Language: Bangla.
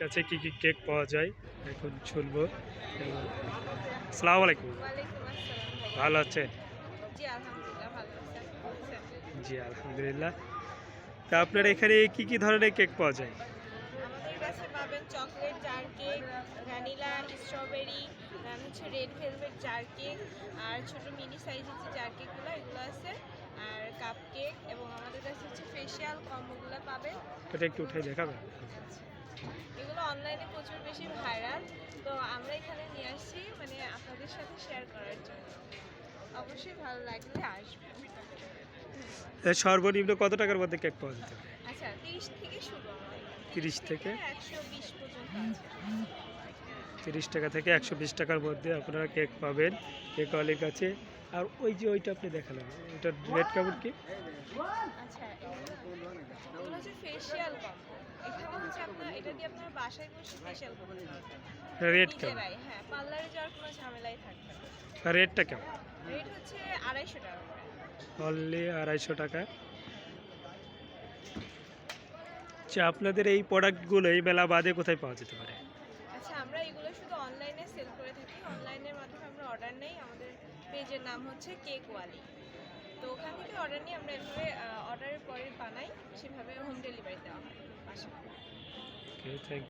কাছে কি কি কেক পাওয়া যায় এখন শুনব। আলাইকুম আসসালাম ভাই ভালো আছেন? জি আলহামদুলিল্লাহ। তা আপনার এখানে কি কি ধরনের কেক পাওয়া যায়? আমাদের কাছে পাবেন chocolate jar cake vanilla strawberry হচ্ছে রেড ভেলভেট জার কেক আর ছোট মিনি সাইজের যে জার কেকগুলো এগুলো আছে। আর কাপ কেক এবং আমাদের কাছে হচ্ছে কম্বোগুলো এটা একটু উঠে দেখাবেন। এগুলো অনলাইনে প্রচুর বেশি ভাইরাল তো আমরা এখানে নিয়ে আসছি মানে আপনাদের সাথে শেয়ার করার জন্য। অবশ্যই ভালো লাগলে আসবেন। সর্বনিম্ন কত টাকার মধ্যে কেক পাওয়া যেতে পারে? আচ্ছা তিরিশ থেকে শুরু 30 থেকে? একশো বিশ পর্যন্ত আছে। তিরিশ টাকা থেকে একশো বিশ টাকার মধ্যে আপনারা কেক পাবেন। কেক অনেক আছে। আর ওই যে ওইটা আপনি দেখালেন ওইটার রেড কাপড় কি? আচ্ছা এখানে হচ্ছে আপনার দিয়ে আপনার বাসায় বসে ফেশিয়াল করতে পারবেন রেড কেমন? হ্যাঁ পার্লারে যাওয়ার কোনো ঝামেলাই থাকবে না। রেটটা কেমন? রেট হচ্ছে আড়াইশো টাকা অনলি আড়াইশো টাকা। আচ্ছা আপনাদের এই প্রোডাক্টগুলো এই মেলা বাদে কোথায় পাওয়া যেতে পারে? আচ্ছা আমরা এগুলো শুধু অনলাইনে সেল করে থাকি। অনলাইনের মাধ্যমে আমরা অর্ডার নেই। আমাদের পেজের নাম হচ্ছে কেক ওয়ালি তো ওখান থেকে অর্ডার নিয়ে আমরা এভাবে অর্ডারের পরে বানাই। সেভাবে হোম ডেলিভারি দেওয়া হয়। you take